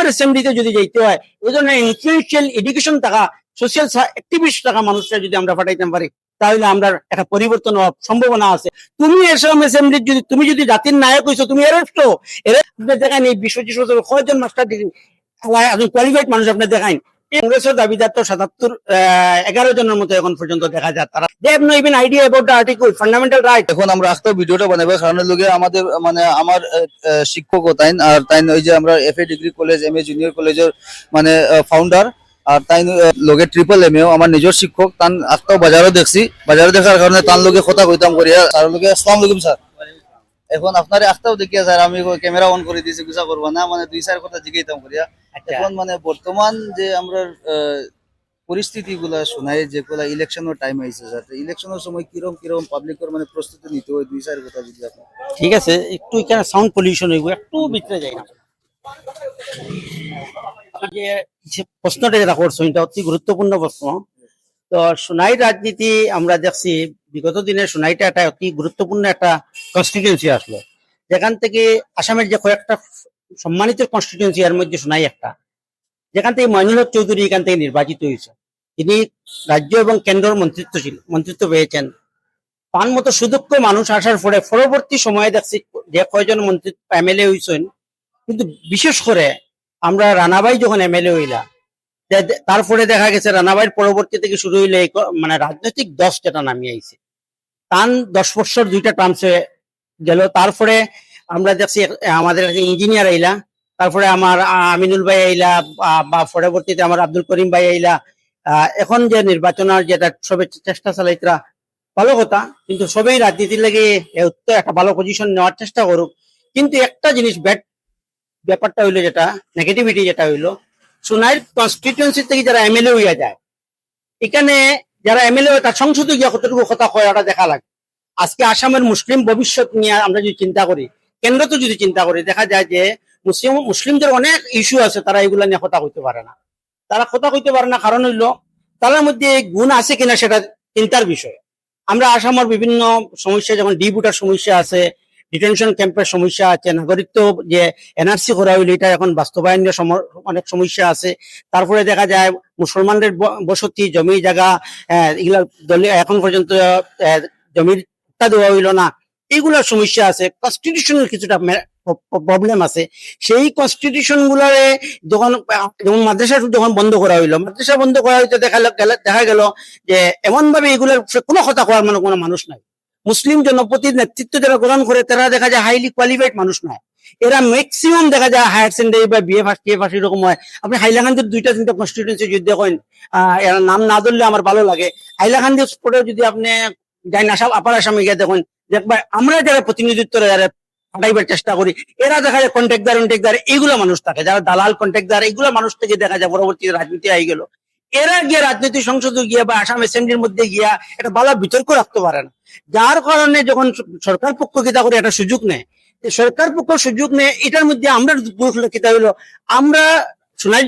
আসামের অ্যাসেম্বলিতে যদি যাইতে হয় ওই ধরনের ইনফ্লুয়েন্সিয়াল এডুকেশন থাকা সোশ্যাল অ্যাক্টিভিস্ট থাকা মানুষরা যদি আমরা পাঠাইতে পারি, তাহলে আমরা একটা পরিবর্তন হওয়ার সম্ভাবনা আছে। তুমি এসব অ্যাসেম্বলির যদি, তুমি যদি জাতির নায়ক হইছো, তুমি এরেস্ট এরা আপনি দেখেন এই বিশ্ব কয়জন মাস্টার ডিগ্রি কোয়ালিফাইড মানুষ আপনি দেখান কংগ্রেসের দাবিদার তো সাতাত্তর এগারো জনের মতো এখন পর্যন্ত দেখা যায়। তারা they have no even idea about the article fundamental right এখন আমরা আস্তে ভিডিওটা বানাবো, কারণ লগে আমাদের মানে আমার শিক্ষক ও তাইন, আর তাইন ওই যে আমরা F A degree college M A junior কলেজের মানে ফাউন্ডার আর তাই লগে ট্রিপল এম এও আমার নিজের শিক্ষক তান আস্তাও বাজারও দেখছি। বাজারে দেখার কারণে তার লগে কথা কইতাম করিয়া, তার লগে আসসালাম আলাইকুম, স্যার। এখন আপনার আস্তাও দেখিয়া স্যার আমি ক্যামেরা অন করে দিয়েছি গুছা করব না মানে দুই চার কথা জিগাইতাম করিয়া। এখন মানে বর্তমান যে আমরা পরিস্থিতি গুলা শোনাই যেগুলা ইলেকশনের টাইম আইছে স্যার ইলেকশনের সময় কীরকম কীরকম পাবলিকের মানে প্রস্তুতি নিতে হয় দুই চার কথা যদি আপনি ঠিক আছে একটু এখানে সাউন্ড পলিউশন হইব একটু ভিতরে যাই না। যে প্রশ্নটা যেটা করছ এটা অতি গুরুত্বপূর্ণ প্রশ্ন। তো সোনাই রাজনীতি আমরা দেখছি, বিগত দিনে সোনাইটা একটা অতি গুরুত্বপূর্ণ একটা কনস্টিটিউন্সি আসলো। যেখান থেকে আসামের যে কয়েকটা সম্মানিত কনস্টিটিউন্সি এর মধ্যে সোনাই একটা। যেখান থেকে মইনুল চৌধুরী এখান থেকে নির্বাচিত হয়েছে। তিনি রাজ্য এবং কেন্দ্রের মন্ত্রিত্ব ছিল, মন্ত্রিত্ব পেয়েছেন। তার মতো সুদক্ষ মানুষ আসার পরে পরবর্তী সময়ে দেখছি যে কয়জন মন্ত্রী এমএলএ হইছেন কিন্তু বিশেষ করে আমরা রানাবাই যখন এমএলএ হইলা তারপরে দেখা গেছে রানাবাইয়ের পরবর্তী থেকে শুরু হইলে মানে রাজনৈতিক দশ যেটা নামিয়ে আইছে। তান দশ বছর দুইটা টার্মসে গেল। তারপরে আমরা দেখছি আমাদের ইঞ্জিনিয়ার আইলা, তারপরে আমার আমিনুল ভাই আইলা বা- পরবর্তীতে আমার আব্দুল করিম ভাই আইলা। এখন যে নির্বাচনের যেটা সবে চেষ্টা চালাইতরা, ভালো কথা, কিন্তু সবাই রাজনীতির লাগে একটা ভালো পজিশন নেওয়ার চেষ্টা করুক। কিন্তু একটা জিনিস ব্যাট ব্যাপারটা হইল যেটা নেগেটিভিটি যেটা হইল সোনাইর কনস্টিটিউয়েন্সি থেকে যারা এমএলএ হইয়া যায়, এখানে যারা এমএলএ হয়, তার সংসদে গিয়া কতটুকু কথা কয়, ওটা দেখা লাগে আজকে আসামের মুসলিম ভবিষ্যৎ নিয়ে আমরা যদি চিন্তা করি কেন্দ্র তো যদি চিন্তা করি, দেখা যায় যে মুসলিম, মুসলিমদের অনেক ইস্যু আছে, তারা এগুলা নিয়ে কথা কইতে পারে না। তারা কথা কইতে পারে না, কারণ হইল, তার মধ্যে গুণ আছে কিনা সেটা চিন্তার বিষয়। আমরা আসামের বিভিন্ন সমস্যা যেমন ডি বুটার সমস্যা আছে ডিটেনশন ক্যাম্পের সমস্যা আছে। নাগরিকত্ব যে এনআরসি করা হইলে, এটা এখন বাস্তবায়নের অনেক সমস্যা আছে। তারপরে দেখা যায়, মুসলমানদের বসতি, জমি, জায়গা এগুলা এখন পর্যন্ত জমির দেওয়া হইল না। এইগুলোর সমস্যা আছে। কনস্টিটিউশনাল কিছুটা প্রবলেম আছে। সেই কনস্টিটিউশন গুলারে যখন যেমন মাদ্রাসা যখন বন্ধ করা হইল, মাদ্রাসা বন্ধ করা হইতে দেখা গেল- দেখা গেল যে এমন ভাবে এগুলোর কোনো কথা কওয়ার মানে কোনো মানুষ নাই। মুসলিম জনপতির নেতৃত্ব যারা গ্রহণ করে, তারা দেখা যায় হাইলি কোয়ালিফাইড মানুষ নয়। এরা ম্যাক্সিমাম দেখা যায় হায়ার সেকেন্ডারি বা বিএ ফার্স্ট বিএ ফার্স্ট এরকম হয়। আপনি হাইলাকান্দির দুইটা, তিনটা কনস্টিটিউন্সি যদি দেখেন এরা নাম না ধরলে আমার ভালো লাগে। হাইলাকান্দি স্পোর্টে যদি আপনি যাই না সব আপার আসামে গিয়ে দেখেন দেখবা আমরা যারা প্রতিনিধিত্ব যারা পাঠাইবার চেষ্টা করি, এরা দেখা যায় কন্ট্রাক্টার কন্ট্রাক্টার এইগুলো মানুষ থাকে। যারা দালাল কন্ট্রাক্টার এইগুলো মানুষ থেকে দেখা যায় পরবর্তী রাজনীতি আই গেল এরা গিয়ে রাজনৈতিক সংসদে গিয়া বা আসাম অ্যাসেম্বলির মধ্যে গিয়া একটা ভালো বিতর্ক রাখতে পারে না। যার কারণে যখন সরকার পক্ষ কিতা করে একটা সুযোগ নেয় সরকার পক্ষ সুযোগ নেয়, এটার মধ্যে আমরা পুরুষ কিতা হইল আমরা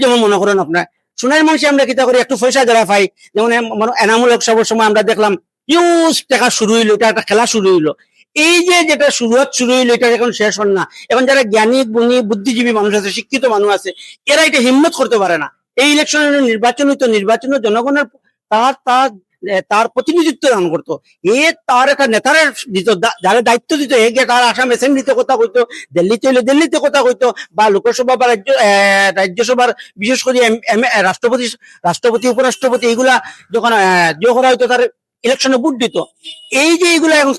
যেমন মনে করেন আপনার মানুষে আমরা কিতা করি, একটু পয়সা যারা পাই যেমন মনে- উৎসবের সময় আমরা দেখলাম ইউজ টাকা শুরু হইল, এটা একটা খেলা শুরু হইল। এই যে যেটা শুরুয়াত শুরু হইল, এটা এখন শেষ হল না। এখন যারা জ্ঞানী, গুণী, বুদ্ধিজীবী মানুষ আছে, শিক্ষিত মানুষ আছে, এরা এটা হিম্মত করতে পারে না। এই ইলেকশনের নির্বাচন হইতো, নির্বাচন জনগণের তার তার তার প্রতিনিধিত্ব দান করতো। এ তার একটা নেতারের দিত যারা দায়িত্ব দিত, এ তার আসাম অ্যাসেম্বলিতে কথা কইতো, দিল্লিতে হইলে দিল্লিতে কথা কইতো, বা লোকসভা বা রাজ্য রাজ্যসভার বিশেষ করে রাষ্ট্রপতি রাষ্ট্রপতি, উপরাষ্ট্রপতি এইগুলা যখন দিয়ে করা হইতো তার ইলেকশনে ভোট দিত। এই যে এইগুলা এখন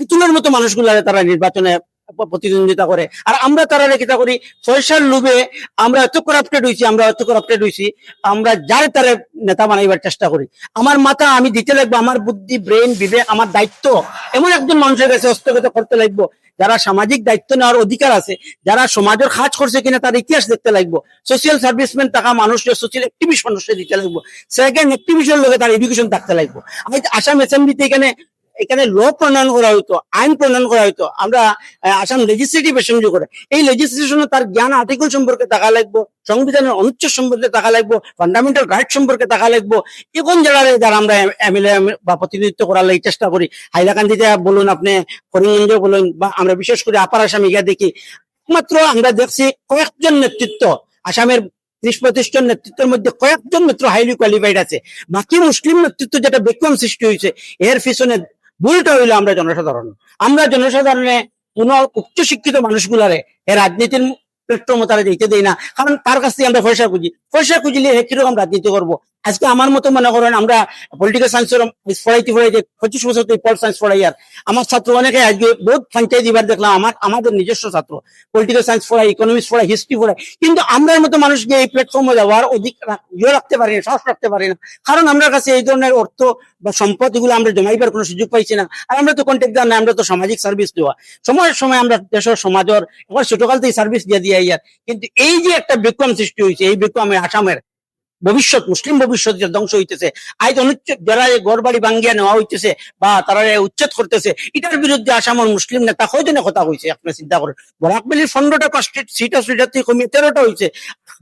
পুতুলের মতো মানুষগুলা তারা নির্বাচনে প্রতিদ্বন্দ্বিতা করে। আর আমরা তারা কিতা করি পয়সার লোভে আমরা এত করাপ্টেড হইছি, আমরা এত করাপ্টেড হইছি, আমরা যার তারে নেতা বানাইবার চেষ্টা করি। আমার মাথা আমি দিতে লাগবো, আমার বুদ্ধি ব্রেন বিবেক, আমার দায়িত্ব। এমন একজন মানুষের কাছে হস্তগত করতে লাগবো, যারা সামাজিক দায়িত্ব নেওয়ার অধিকার আছে, যারা সমাজের কাজ করছে কিনা তার ইতিহাস দেখতে লাগবো। সোশিয়াল সার্ভিসম্যান থাকা মানুষের সোশিয়াল অ্যাক্টিভিস্ট মানুষের দিতে লাগবো। সেকেন্ড অ্যাক্টিভিস্টের লোকে তার এডুকেশন থাকতে লাগবো। আসাম অ্যাসেম্বলিতে এখানে এখানে ল প্রণয়ন করা হইতো, আইন প্রণয়ন করা হইতো। আমরা আসাম লেজিসলেটিভ অ্যাসেম্বলি করে। এই লেজিসলেশনে তার জ্ঞান আর্টিকেল সম্পর্কে টাকা লাগবো, সংবিধানের অনুচ্ছেদ সম্পর্কে টাকা লাগবো ফান্ডামেন্টাল রাইট সম্পর্কে টাকা লাগবো। এখন যারা যারা আমরা এমএলএ বা প্রতিনিধিত্ব করার লাগি চেষ্টা করি? হাইলাকান্দিতে বলুন আপনি করিমগঞ্জ বলুন, বা আমরা বিশেষ করে আপার আসামে গিয়ে দেখি। মাত্র আমরা দেখছি কয়েকজন নেতৃত্ব, আসামের ত্রিশ জন নেতৃত্বের মধ্যে কয়েকজন মাত্র হাইলি কোয়ালিফাইড আছে। বাকি মুসলিম নেতৃত্ব যেটা বেকম সৃষ্টি হয়েছে, এর পিছনে ভুলটা হইল আমরা জনসাধারণ। আমরা জনসাধারণে কোন উচ্চ শিক্ষিত মানুষগুলারে এ রাজনীতির প্ল্যাটফর্ম দিতে দেয় না। কারণ তার কাছ থেকে আমরা পয়সা খুঁজি। পয়সা খুঁজলে কীরকম রাজনীতি করব? আজকে আমার মতো মনে করেন আমরা পলিটিক্যাল সায়েন্সের পড়াইতে পড়াইতে পঁচিশ বছর থেকে পল সায়েন্স পড়াই আর। আমার ছাত্র অনেকে আজকে বহুত পঞ্চায়েত এবার দেখলাম, আমার, আমাদের নিজস্ব ছাত্র। পলিটিক্যাল সায়েন্স পড়াই ইকোনমিক্স পড়াই হিস্ট্রি পড়াই কিন্তু আমরা মতো মানুষকে এই প্ল্যাটফর্মে যাওয়ার অধিক ইয়ে রাখতে পারি না, সাহস রাখতে পারি না। কারণ আমরা কাছে এই ধরনের অর্থ বা সম্পদ এগুলো আমরা জমাইবার কোনো সুযোগ পাইছি না। আর আমরা তো কন্ট্যাক্ট দেওয়া না আমরা তো সামাজিক সার্ভিস দেওয়া। সময়ের সময় আমরা দেশের সমাজের এবার ছোটকাল থেকে সার্ভিস দিয়ে দিয়ে ইয়ার কিন্তু এই যে একটা বিক্রম সৃষ্টি হয়েছে এই বিক্রমে আসামের ভবিষ্যৎ, মুসলিম ভবিষ্যৎ যে ধ্বংস হইতেছে আজ অনুচ্ছেদ যারা ঘর বাড়ি ভাঙ্গিয়া নেওয়া হইতেছে বা তারা উচ্ছেদ করতেছে, এটার বিরুদ্ধে আসামের মুসলিম নেতা কয়জনে কথা হয়েছে আপনি চিন্তা করেন? বরাকবেলির পনেরোটা কষ্টের সিটা সিটার থেকে কমিয়ে তেরোটা হয়েছে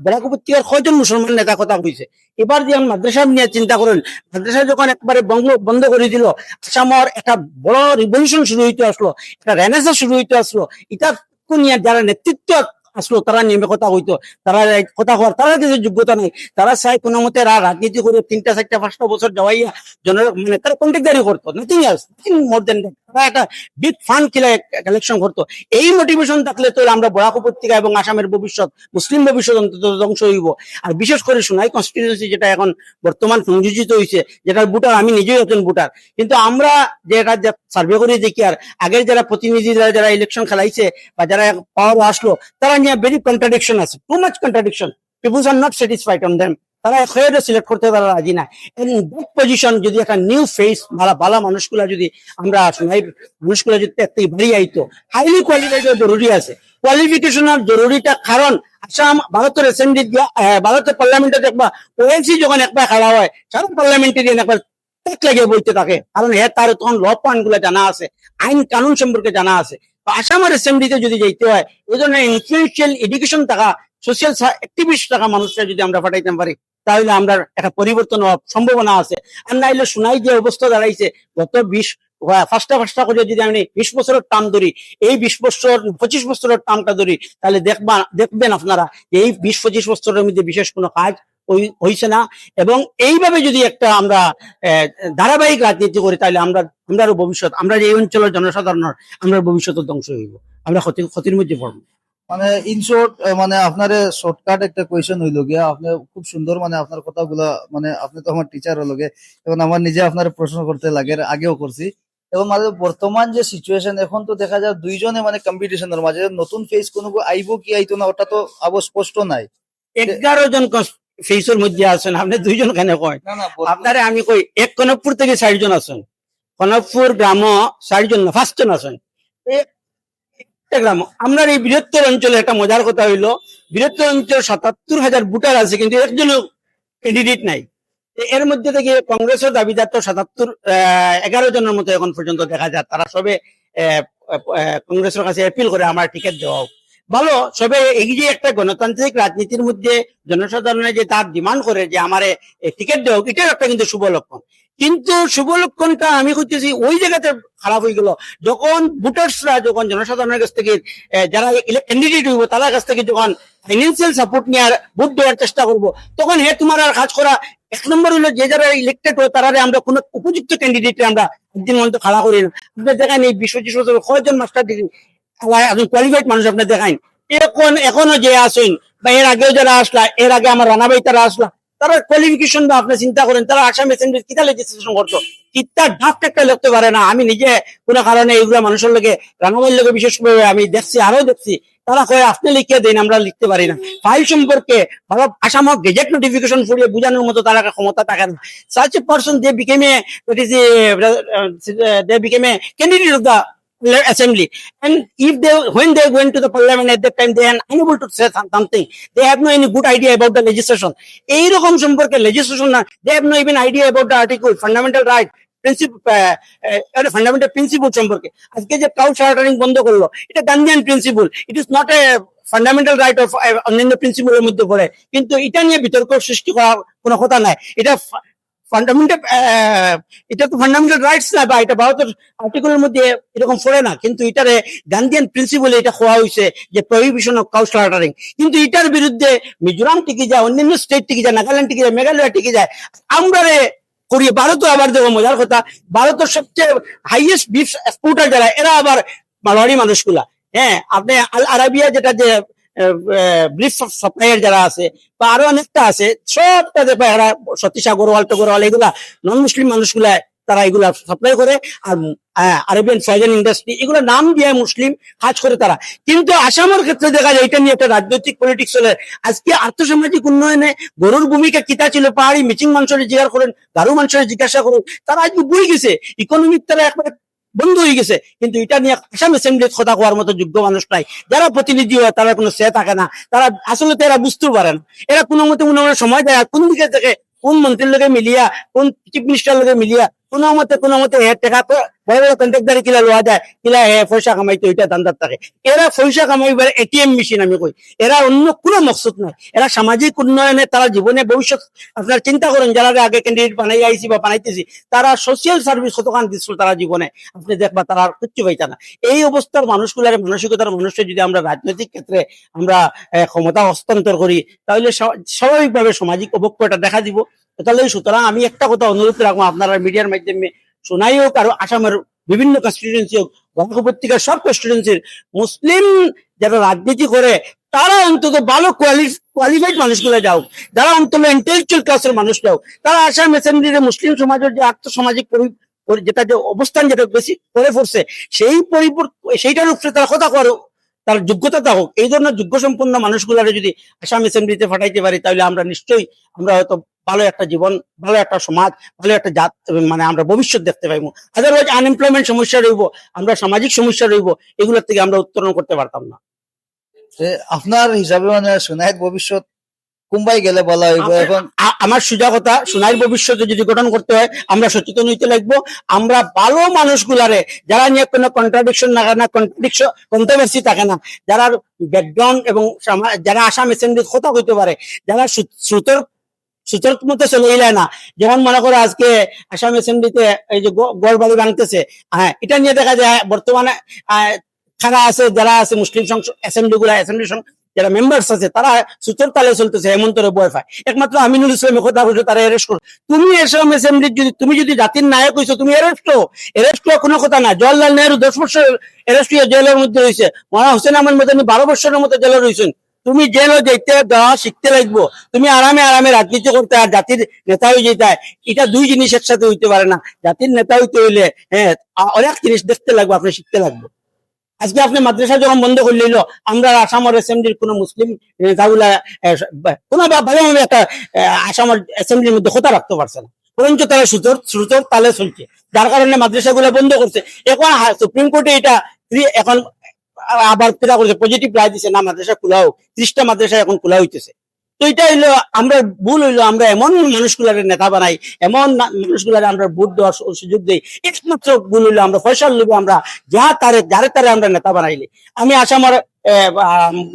বরাক উপত্যকার কয়জন মুসলমান নেতা কথা হয়েছে এবার যে মাদ্রাসা নিয়ে চিন্তা করেন, মাদ্রাসা যখন একবারে বন্ধ বন্ধ করে দিল, আসামের একটা বড় রিভলিউশন শুরু হইতে আসলো, একটা রেনেসা শুরু হইতে আসলো, এটা নিয়ে যারা নেতৃত্ব আসলো, তারা নেমে কথা হইতো তারা কথা হওয়ার তারা কিছু যোগ্যতা নেই। তারা চাই কোনো মতে রাজনীতি করে তিনটা, চারটা, পাঁচটা বছর যাওয়াইয়া জন মানে তারা কন্ট্যাক্টারি করতো। নাথিং এলস মোর দেন তারা একটা বিগ ফান্ড খেলে কালেকশন করতো। এই মোটিভেশন থাকলে তো আমরা বরাক উপত্যকা এবং আসামের ভবিষ্যৎ, মুসলিম ভবিষ্যৎ অন্তত ধ্বংস হইব। আর বিশেষ করে সোনাই কনস্টিটিউন্সি যেটা এখন বর্তমান সংযোজিত হয়েছে যেটার ভোটার, আমি নিজেই একজন ভোটার। কিন্তু আমরা যেটা সার্ভে করে দেখি, আর আগের যারা প্রতিনিধিরা, যারা ইলেকশন খেলাইছে বা যারা পাওয়ার আসলো, তারা নিয়ে ভেরি কন্ট্রাডিকশন আছে। Too much contradiction peoples are not satisfied on them তারা খেয়ে সিলেক্ট করতে তারা রাজি না। পজিশন যদি একটা নিউ ফেস ভালো ভালো মানুষগুলা যদি আমরা মানুষগুলা যদি একটা বাড়ি আইতো হাইলি কোয়ালিফাইড জরুরি আছে। কোয়ালিফিকেশনের জরুরিটা কারণ, আসাম, ভারতের অ্যাসেম্বলি ভারতের পার্লামেন্টে দেখবা ওএনসি যখন একবার খেলা হয়, সারা পার্লামেন্টারিয়ান একবার টেক লাগিয়ে বলতে থাকে। কারণ হে তার তখন ল পয়েন্টগুলা জানা আছে, আইন কানুন সম্পর্কে জানা আছে। আসামের অ্যাসেম্বলিতে যদি যাইতে হয়, এই ধরনের ইনফ্লুয়েন্সিয়াল এডুকেশন থাকা সোশ্যাল অ্যাক্টিভিস্ট থাকা মানুষরা যদি আমরা পাঠাইতে পারি, তাহলে আমরা একটা পরিবর্তন হওয়ার সম্ভাবনা আছে। আর নাইলে শোনাই যে অবস্থা দাঁড়াইছে, গত বিশ ফার্স্টা ফার্স্টা করে যদি আমি বিশ বছরের টার্ম ধরি, এই বিশ বছর, পঁচিশ বছরের টার্মটা ধরি, তাহলে দেখবা, দেখবেন আপনারা এই বিশ, পঁচিশ বছরের মধ্যে বিশেষ কোনো কাজ হইছে না। এবং এইভাবে যদি একটা আমরা ধারাবাহিক রাজনীতি করি তাহলে আমরা আমরারও ভবিষ্যৎ আমরা যে এই অঞ্চলের জনসাধারণের আমরা ভবিষ্যৎ ধ্বংস হইব আমরা ক্ষতি ক্ষতির মধ্যে পড়ব। মানে ইন শর্ট মানে আপনার শর্টকাট একটা কোয়েশন হইল গিয়া আপনি খুব সুন্দর মানে আপনার কথাগুলা মানে আপনি তো আমার টিচার হলো গে এবং আমার নিজে আপনার প্রশ্ন করতে লাগে আগেও করছি। এবং মানে বর্তমান যে সিচুয়েশন এখন তো দেখা যায় দুইজনে মানে কম্পিটিশনের মাঝে নতুন ফেস কোনো আইব কি আইতো না ওটা তো আবো স্পষ্ট নাই। এগারো জন ফেসের মধ্যে আছেন আপনি দুইজন কেন কয়? আপনারে আমি কই এক কনকপুর থেকে ষাটজন আছেন। কনকপুর গ্রাম ষাটজন না পাঁচ জন আছেন গ্রাম। আপনার এই বৃহত্তর অঞ্চলে একটা মজার কথা হইল বৃহত্তর অঞ্চলে সাতাত্তর হাজার ভোটার আছে কিন্তু একজনও ক্যান্ডিডেট নাই। এর মধ্যে থেকে কংগ্রেসের দাবিদার তো সাতাত্তর এগারো জনের মতো এখন পর্যন্ত দেখা যায়। তারা সবে কংগ্রেসের কাছে অ্যাপিল করে আমার টিকিট দেওয়া। ভালো সবে এই যে একটা গণতান্ত্রিক রাজনীতির মধ্যে জনসাধারণের যে তার ডিমান্ড করে যে আমার টিকিট দেওয়া হোক, এটাও একটা কিন্তু শুভ লক্ষণ। কিন্তু শুভ লক্ষণটা আমি করতেছি ওই জায়গাতে খারাপ হয়ে গেল। যখন ভোটার্সরা যখন জনসাধারণের কাছ থেকে যারা ক্যান্ডিডেট হইব তাদের কাছ থেকে যখন ফাইন্যান্সিয়াল সাপোর্ট নিয়ে আর ভোট দেওয়ার চেষ্টা করব তখন হে তোমার আর কাজ করা এক নম্বর হলো যে যারা ইলেক্টেড হয় তারা আমরা কোনো উপযুক্ত ক্যান্ডিডেট আমরা একদিন মতো খাড়া করি না। দেখেন এই বিশ পঁচিশ বছর কয়জন মাস্টার ডিগ্রি কোয়ালিফাইড মানুষ আপনি দেখাইন। এখন এখনও যে আসেন বা এর আগেও যারা আসলা এর আগে আমার রানাবাই তারা আসলা তারা কোয়ালিফিকেশন বা আপনি চিন্তা করেন তারা আসাম অ্যাসেম্বলি কিতা লেজিসলেশন করতো? কিতা ডাক্ট একটা লিখতে পারে না। আমি নিজে কোনো কারণে এইগুলা মানুষের লোকে রানাবাইয়ের লোকে বিশেষ করে আমি দেখছি আরও দেখছি। তারা কয়ে আপনি লিখে দেন আমরা লিখতে পারি না। ফাইল সম্পর্কে ভালো আসামক গেজেট নোটিফিকেশন ফুরিয়ে বোঝানোর মতো তারা ক্ষমতা থাকে না। That is a uh, they became a candidate of the assembly and if they when they went to the parliament at that time they are unable to say some- something they have no any good idea about the legislation এইরকম সম্পর্কে legislation না they have no even idea about the article fundamental right principal fundamental principle সম্পর্কে আজকে যে crowd shuttering বন্ধ করল এটা Gandhian principle it is not a fundamental right of অন্যান্য প্রিন্সিপলের মধ্যে পড়ে কিন্তু এটা নিয়ে বিতর্ক সৃষ্টি করার কোনো কথা নাই এটা ফান্ডামেন্টাল এটা তো ফান্ডামেন্টাল রাইটস না বা এটা ভারতের আর্টিকেলের মধ্যে এরকম পড়ে না। কিন্তু এটারে গান্ধিয়ান প্রিন্সিপাল এটা খোয়া হয়েছে যে প্রহিবিশন অফ কাউ স্লাটারিং কিন্তু এটার বিরুদ্ধে মিজোরাম টিকে যায়, অন্যান্য স্টেট টিকে যায়, নাগাল্যান্ড টিকে যায়, মেঘালয় টিকে যায় আমরা রে করি ভারতও আবার দেখো মজার কথা। ভারতের সবচেয়ে হাইয়েস্ট বিফ এক্সপোর্টার যারা, এরা আবার মারোয়ারি মানুষগুলা। হ্যাঁ আপনি আল আরাবিয়া যেটা যে সাপ্লাইয়ার যারা আছে, বা আরও অনেকটা আছে এরা এগুলা নন মুসলিম মানুষগুলা তারা এগুলা সাপ্লাই করে, আর আরবিয়ান ফ্যাশন ইন্ডাস্ট্রি এগুলো নাম দিয়ে মুসলিম কাজ করে তারা। কিন্তু আসামের ক্ষেত্রে দেখা যায়, এটা নিয়ে একটা রাজনৈতিক পলিটিক্স চলে। আজকে আর্থসামাজিক উন্নয়নে গরুর ভূমিকা কিতা ছিল, পাহাড়ি মিচিং মানুষের জিজ্ঞাসা করেন গারু মানুষের জিজ্ঞাসা করুন, তারা আজকে বই গেছে। ইকোনমিক তারা একবারে বন্ধ হয়ে গেছে। কিন্তু এটা নিয়ে আসাম অ্যাসেম্বলির কথা কোয়ার মতো যোগ্য মানুষ নাই। যারা প্রতিনিধি হয়, তারা কোনো সে থাকে না। তারা আসলে তো এরা বুঝতেও পারে না। এরা কোনো মতে মনে সময় দেয় কোন দিকে থেকে, কোন মন্ত্রীর লগে মিলিয়া, কোন চিফ মিনিস্টার লগে মিলিয়া কোনো মতে কোনো মতে হে টেকা তো বড় বড় কন্ট্রাক্টারে কিলা লোয়া যায়। কিলা হে পয়সা কামাইতো এটা দান্দার থাকে। এরা পয়সা কামাইবার এটিএম মেশিন আমি কই। এরা অন্য কোনো মকসুদ নাই। এরা সামাজিক উন্নয়নে তারা জীবনে ভবিষ্যৎ আপনার চিন্তা করেন যারা আগে ক্যান্ডিডেট বানাই আইছি বা বানাইতেছি তারা সোশিয়াল সার্ভিস কতখান দিচ্ছিল তারা জীবনে আপনি দেখবা তারা আর কিচ্ছু পাইতা না। এই অবস্থার মানুষগুলার মানসিকতার মানুষের যদি আমরা রাজনৈতিক ক্ষেত্রে আমরা ক্ষমতা হস্তান্তর করি তাহলে স্বা- স্বাভাবিকভাবে সামাজিক অবক্ষয়টা দেখা দিব। তাহলে সুতরাং আমি একটা কথা অনুরোধ রাখব, আপনারা মিডিয়ার মাধ্যমে শোনাই হোক আর আসামের বিভিন্ন কনস্টিটুয়েন্সি হোক উপত্যকার সব কনস্টিটুয়েন্সির মুসলিম যারা রাজনীতি করে, তারা অন্তত ভালো কোয়ালিফাইড মানুষগুলো যাও, যারা অন্তত ইন্টেলেকচুয়াল ক্লাসের মানুষ যাও, তারা আসাম অ্যাসেম্বলিতে মুসলিম সমাজের যে আর্থসামাজিক যেটা যে অবস্থান যেটা বেশি করে পড়ছে সেই পরিবর্তন সেইটার উপরে তারা কথা করো তার যোগ্যতা হোক, এই ধরনের যোগ্য সম্পন্ন মানুষগুলারে যদি আসাম অ্যাসেম্বলিতে ফাটাইতে পারি, তাহলে আমরা নিশ্চয়ই আমরা হয়তো ভালো একটা জীবন, ভালো একটা সমাজ, ভালো একটা জাত মানে আমরা ভবিষ্যৎ দেখতে পাইবো। আদারওয়াইজ আনএমপ্লয়মেন্ট সমস্যা রইব, আমরা সামাজিক সমস্যা রইব, এগুলোর থেকে আমরা উত্তরণ করতে পারতাম না। আপনার হিসাবে মানে সোনাইত ভবিষ্যৎ কোনবাই গেলে বলা হইব এখন আ- আমার সুজাগতা সোনার ভবিষ্যতে যদি গঠন করতে হয় আমরা সচেতন হইতে লাগবো। আমরা ভালো মানুষগুলারে যারা নিয়ে কোনো কন্ট্রাডিকশন না না কন্ট্রাডিকশন কন্ট্রোভার্সি থাকে না যারা ব্যাকগ্রাউন্ড এবং যারা আসাম অ্যাসেম্বলির কথা হইতে পারে যারা সু- শ্রুতর সুতোর মতো চলে এলাই না যেমন মনে করো আজকে আসাম অ্যাসেম্বলিতে এই যে গড় বাড়ি ভাঙতেছে হ্যাঁ এটা নিয়ে দেখা যায় বর্তমানে আহ, খানা আছে যারা আছে মুসলিম সংসদ অ্যাসেম্বলি গুলা অ্যাসেম্বলি যারা মেম্বার্স আছে, তারা সুতোর তালে চলতেছে, হেমন্তরে বয় পায়। একমাত্র আমিনুল ইসলাম কথা বলছে, তারা অ্যারেস্ট করো তুমি আসাম অ্যাসেম্বলির যদি, তুমি যদি জাতির নায়ক হইছো, তুমি অ্যারেস্ট হো অ্যারেস্ট হওয়া কোনো কথা না জওয়াহরলাল নেহরু দশ বছর অ্যারেস্ট হয়ে জেলের মধ্যে হয়েছে মহানা হোসেন আহমদ মদানি বারো বছরের মতো জেলে রয়েছেন। তুমি জেলও যেতে দেওয়া শিখতে লাগবো। তুমি আরামে আরামে রাজনীতি করতে আর জাতির নেতা হয়ে যেতে। এটা দুই জিনিস একসাথে হইতে পারে না। জাতির নেতা হইতে হইলে হ্যাঁ অনেক জিনিস দেখতে লাগবে, আপনি শিখতে লাগবে। আজকে আপনি মাদ্রাসা যখন বন্ধ করে নিল আমরা আসামের অ্যাসেম্বলির কোন মুসলিম নেতাগুলা কোন বা- কোনো বা- ভালোভাবে একটা আসামের অ্যাসেম্বলির মধ্যে কথা রাখতে পারছে না। বরঞ্চ তারা সুতোর সুতোর তালে চলছে। যার কারণে মাদ্রাসা গুলা বন্ধ করছে। এখন সুপ্রিম কোর্টে এটা এখন আবার পজিটিভ রায় দিছে, না, মাদ্রাসা খোলা হোক। ত্রিশটা মাদ্রাসা এখন খোলা হইতেছে। তো এটা হইল আমরা ভুল হইল, আমরা এমন মানুষগুলার নেতা বানাই, এমন মানুষগুলার আমরা ভোট দেওয়ার সুযোগ দেই, একমাত্র ভুল হইল আমরা ফয়সাল লইব, আমরা যা তারে, যারে তারে আমরা নেতা বানাইলি। আমি আসামের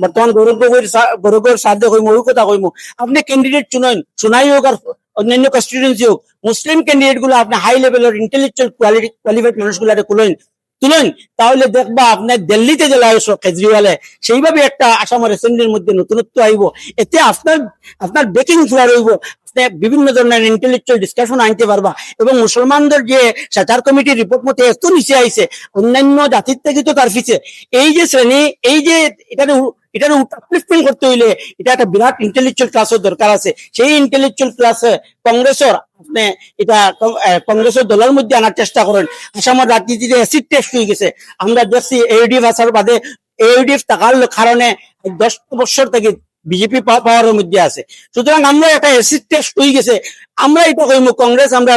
বর্তমান গৌরব গগৈর গৌরব গগৈর সাহায্য কইমু ওই কথা কইমু। আপনি ক্যান্ডিডেট চুনইন চুনাই হোক আর অন্যান্য কনস্টিটিউয়েন্সি হোক মুসলিম ক্যান্ডিডেটগুলো আপনি হাই লেভেলের ইন্টেলেকচুয়াল কোয়ালিটি কোয়ালিফাইড মানুষগুলারে কুলেন তুলেন, তাহলে দেখবা আপনার দিল্লিতে যে আসো কেজরিওয়ালে, সেইভাবে একটা আসামের অ্যাসেম্বলির মধ্যে নতুনত্ব আইব। এতে আপনার আপনার বেকিং ফ্লার হইব। বিভিন্ন ধরনের ইন্টেলেকচুয়াল ডিসকাশন আনতে পারবা। এবং মুসলমানদের যে সাচার কমিটির রিপোর্ট মতে এত নিচে আইছে, অন্যান্য জাতির থেকে তো তার পিছিয়ে এই যে শ্রেণি, এই যে এটার এটার আপলিফমেন্ট করতে হইলে এটা একটা বিরাট ইন্টেলেকচুয়াল ক্লাসের দরকার আছে। সেই ইন্টেলেকচুয়াল ক্লাসে কংগ্রেসের আপনি এটা কংগ্রেসের দলের মধ্যে আনার চেষ্টা করেন। আসামের রাজনীতিতে অ্যাসিড টেস্ট হয়ে গেছে। আমরা দেখছি এইডিএফ আসার বাদে এইডিএফ থাকার কারণে দশ বছর থেকে বিজেপি পাওয়ারের মধ্যে আছে। সুতরাং আমরা একটা অ্যাসিড টেস্ট হয়ে গেছে। আমরা এটা কইমু, কংগ্রেস আমরা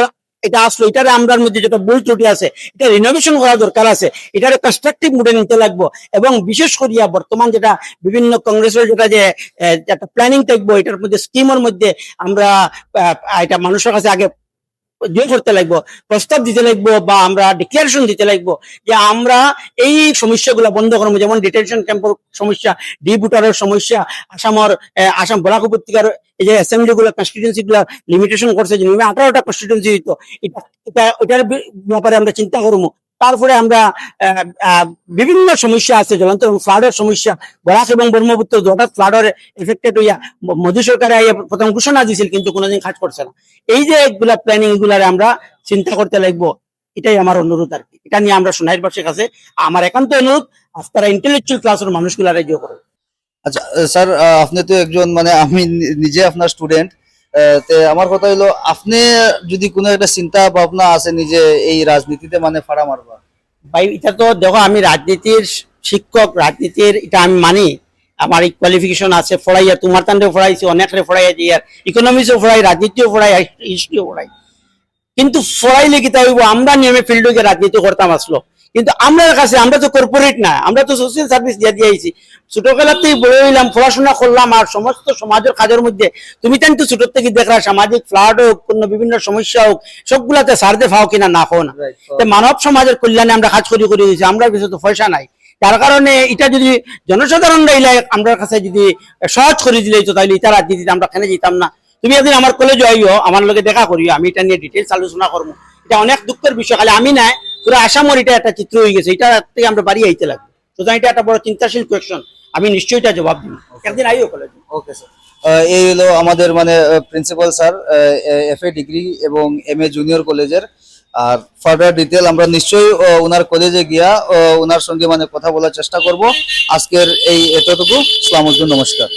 এটা আসলো, এটার আমরার মধ্যে যেটা ভুল ত্রুটি আছে, এটা রিনোভেশন করা দরকার আছে এটার কনস্ট্রাকটিভ মুডে নিতে লাগবো। এবং বিশেষ করিয়া বর্তমান যেটা বিভিন্ন কংগ্রেসের যেটা যে একটা প্ল্যানিং থাকব, এটার মধ্যে স্কিমের মধ্যে আমরা এটা মানুষের কাছে আগে জয় করতে লাগবো, প্রস্তাব দিতে লাগবো বা আমরা ডিক্লারেশন দিতে লাগবো যে আমরা এই সমস্যাগুলো বন্ধ করব। যেমন ডিটেনশন ক্যাম্পের সমস্যা ডি ভোটারের সমস্যা আসামর আসাম বরাক উপত্যকার এই যে অ্যাসেম্বলি গুলো কনস্টিটিউন্সি গুলো লিমিটেশন করছে যে আঠারোটা কনস্টিটিউন্সি হইতো। এটা, এটার ব্যাপারে আমরা চিন্তা করব। তারপরে আমরা বিভিন্ন সমস্যা আছে, জ্বলন্ত ফ্লাডের সমস্যা। বরাক এবং ব্রহ্মপুত্র হঠাৎ ফ্লাডের এফেক্টেড হইয়া মোদী সরকার প্রথম ঘোষণা দিয়েছিল কিন্তু কোনোদিন কাজ করছে না। এই যে এগুলা প্ল্যানিং এগুলারে আমরা চিন্তা করতে লাগবো, এটাই আমার অনুরোধ আর কি। এটা নিয়ে আমরা সোনাইরবাসীর কাছে আমার একান্ত অনুরোধ আপনারা ইন্টেলেকচুয়াল ক্লাসের মানুষগুলা রেডিও করুন আচ্ছা স্যার আপনি তো একজন মানে আমি নিজে আপনার স্টুডেন্ট আমার কথা হলো আপনি যদি কোনো একটা চিন্তা ভাবনা আছে নিজে এই রাজনীতিতে মানে ফাড়া মারবা? ভাই, এটা তো দেখো, আমি রাজনীতির শিক্ষক, রাজনীতির এটা আমি মানি। আমার এই কোয়ালিফিকেশন আছে পড়াইয়া তোমার তান্ডে পড়াইছি অনেকরে পড়াইয়া দিয়ে, আর ইকোনমিক্সও পড়াই রাজনীতিও পড়াই হিস্ট্রিও পড়াই কিন্তু পড়াইলে কি তাই আমরা নিয়মে ফিল্ডে রাজনীতি করতাম আসলো। কিন্তু আমরা কাছে আমরা তো কর্পোরেট না আমরা তো সোশ্যাল সার্ভিস দিয়ে দিয়েছি। ছোটবেলাতেই বড় হইলাম পড়াশোনা করলাম আর সমস্ত সমাজের কাজের মধ্যে তুমি তো কিন্তু ছোট থেকে দেখলা সামাজিক ফ্লাড হোক কোনো বিভিন্ন সমস্যা হোক সবগুলাতে সারদে ফাও কিনা না হো না। তে মানব সমাজের কল্যাণে আমরা কাজ করি করি দিয়েছি আমরা কিছু তো পয়সা নাই। তার কারণে এটা যদি জনসাধারণ আমরা কাছে যদি সহজ করে দিলে তো তাহলে এটা রাজনীতিতে আমরা কেন যেতাম না? তুমি একদিন আমার কলেজে আইও আমার লগে দেখা করিও আমি এটা নিয়ে ডিটেলস আলোচনা করব। এটা অনেক দুঃখের বিষয় খালি আমি নাই পুরো আসামর এটা একটা চিত্র হয়ে গেছে, এটা থেকে আমরা বাড়ি আইতে লাগবে। সুতরাং এটা একটা বড় চিন্তাশীল কোয়েশন আমি নিশ্চয়ই এটা জবাব দিব। একদিন আইও কলেজে ওকে স্যার এই হলো আমাদের মানে principal sir F A degree এবং এম এ জুনিয়র কলেজের আর ফার্দার ডিটেল আমরা নিশ্চয়ই ওনার কলেজে গিয়া ওনার সঙ্গে মানে কথা বলার চেষ্টা করব। আজকের এই এতটুকু। সালামুদ্দিন নমস্কার।